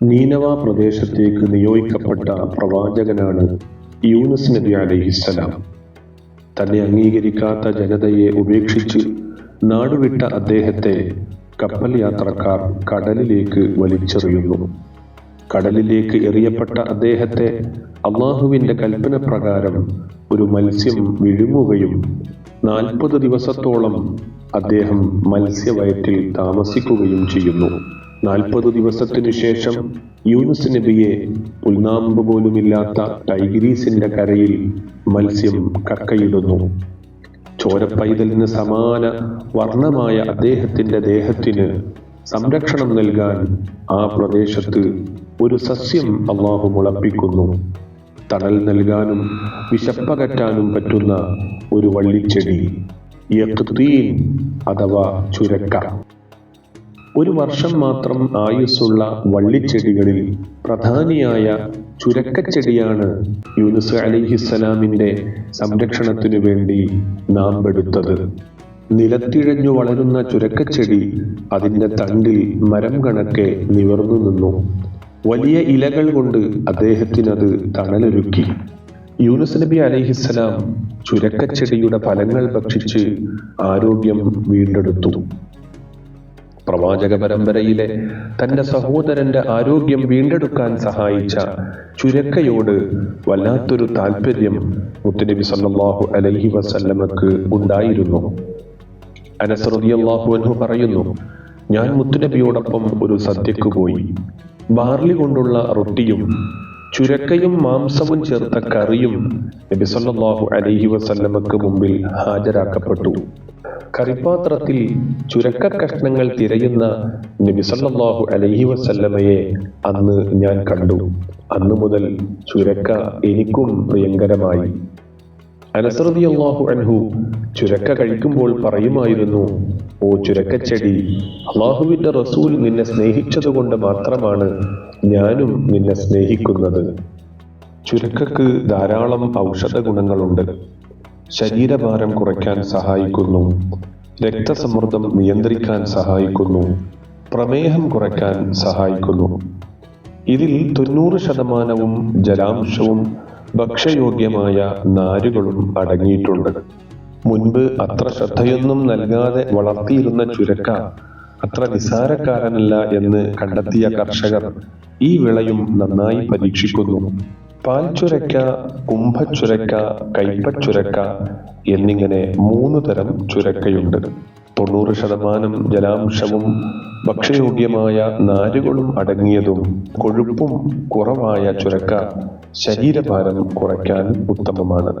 നീനവ പ്രദേശത്തേക്ക് നിയോഗിക്കപ്പെട്ട പ്രവാചകനാണ് യൂനസ് നബി അലൈഹിസ്സലാം തന്നെ അംഗീകരിക്കാത്ത ജനതയെ ഉപേക്ഷിച്ച് നാടുവിട്ട അദ്ദേഹത്തെ കപ്പൽ യാത്രക്കാർ കടലിലേക്ക് വലിച്ചെറിയുന്നു. കടലിലേക്ക് എറിയപ്പെട്ട അദ്ദേഹത്തെ അള്ളാഹുവിന്റെ കൽപ്പന പ്രകാരം ഒരു മത്സ്യം വിഴുങ്ങുകയും നാൽപ്പത് ദിവസത്തോളം അദ്ദേഹം മത്സ്യവയറ്റിൽ താമസിക്കുകയും ചെയ്യുന്നു. നാൽപ്പത് ദിവസത്തിനു ശേഷം യൂനുസ് നബിയെ പുൽനാമ്പ് പോലുമില്ലാത്ത ടൈഗ്രീസിന്റെ കരയിൽ മത്സ്യം കക്കയിടുന്നു. ചോരപ്പൈതലിന് സമാന വർണമായ അദ്ദേഹത്തിന്റെ ദേഹത്തിന് സംരക്ഷണം നൽകാൻ ആ പ്രദേശത്ത് ഒരു സസ്യം അള്ളാഹു മുളപ്പിക്കുന്നു. തണൽ നൽകാനും വിശപ്പകറ്റാനും പറ്റുന്ന ഒരു വള്ളിച്ചെടി യക്തീൻ അഥവാ ചുരക്ക. ഒരു വർഷം മാത്രം ആയുസ്സുള്ള വള്ളിച്ചെടികളിൽ പ്രധാനിയായ ചുരക്കച്ചെടിയാണ് യൂനുസ് അലിഹിസ്സലാമിന്റെ സംരക്ഷണത്തിനു വേണ്ടി നാം പെടുത്തത്. നിലത്തിഴഞ്ഞു വളരുന്ന ചുരക്കച്ചെടി അതിന്റെ തണ്ടിൽ മരം കണക്കെ നിവർന്നു നിന്നു. വലിയ ഇലകൾ കൊണ്ട് അദ്ദേഹത്തിനത് തണലൊരുക്കി. യൂനുസ് നബി അലിഹിസ്സലാം ചുരക്കച്ചെടിയുടെ ഫലങ്ങൾ ഭക്ഷിച്ച് ആരോഗ്യം വീണ്ടെടുത്തു. പ്രവാചക പരമ്പരയിലെ തന്റെ സഹോദരന്റെ ആരോഗ്യം വീണ്ടെടുക്കാൻ സഹായിച്ച ചുരക്കയോട് വല്ലാത്തൊരു താല്പര്യം മുത്തുനബി സല്ലാഹു അലഹി വസല്ലമക്ക് ഉണ്ടായിരുന്നു. അനസ് റളിയല്ലാഹു അൻഹു പറയുന്നു ഞാൻ മുത്തുനബിയോടൊപ്പം ഒരു സദ്യക്ക് പോയി. ബാർലി കൊണ്ടുള്ള റൊട്ടിയും ചുരക്കയും മാംസവും ചേർത്ത കറിയും നബി അലഹി അലൈഹി വസല്ലമക്ക് മുമ്പിൽ ഹാജരാക്കപ്പെട്ടു. കറിപ്പാത്രത്തിൽ ചുരക്ക കഷ്ണങ്ങൾ തിരയുന്ന നബിസല്ലാഹു അലഹി വസല്ലമയെ അന്ന് ഞാൻ കണ്ടു. അന്നു മുതൽ ചുരക്ക എനിക്കും പ്രിയങ്കരമായി. അനസറതി അള്ളാഹു അൻഹു ചുരക്ക കഴിക്കുമ്പോൾ പറയുമായിരുന്നു ഓ ചുരക്കച്ചെടി അള്ളാഹുവിന്റെ റസൂൽ നിന്നെ സ്നേഹിച്ചതുകൊണ്ട് മാത്രമാണ് ഞാനും നിന്നെ സ്നേഹിക്കുന്നത്. ചുരക്കക്ക് ധാരാളം ഔഷധ ഗുണങ്ങളുണ്ട് ശരീരഭാരം കുറയ്ക്കാൻ സഹായിക്കുന്നു. രക്തസമ്മർദ്ദം നിയന്ത്രിക്കാൻ സഹായിക്കുന്നു. പ്രമേഹം കുറയ്ക്കാൻ സഹായിക്കുന്നു. ഇതിൽ തൊണ്ണൂറ് ശതമാനവും ജലാംശവും ഭക്ഷ്യയോഗ്യമായ നാരുകളും അടങ്ങിയിട്ടുണ്ട്. മുൻപ് അത്ര ശ്രദ്ധയൊന്നും നൽകാതെ വളർത്തിയിരുന്ന ചുരക്ക അത്ര നിസാരക്കാരനല്ല എന്ന് കണ്ടെത്തിയ കർഷകർ ഈ വിളയും നന്നായി പരീക്ഷിക്കുന്നു. പാൽച്ചുരക്ക കുംഭച്ചുരക്ക കൈപ്പച്ചുരക്ക എന്നിങ്ങനെ മൂന്ന് തരം ചുരക്കയുണ്ട്. തൊണ്ണൂറ് ശതമാനം ജലാംശവും ഭക്ഷ്യയോഗ്യമായ നാരുകളും അടങ്ങിയതും കൊഴുപ്പും കുറവായ ചുരക്ക ശരീരഭാരം കുറയ്ക്കാൻ ഉത്തമമാണ്.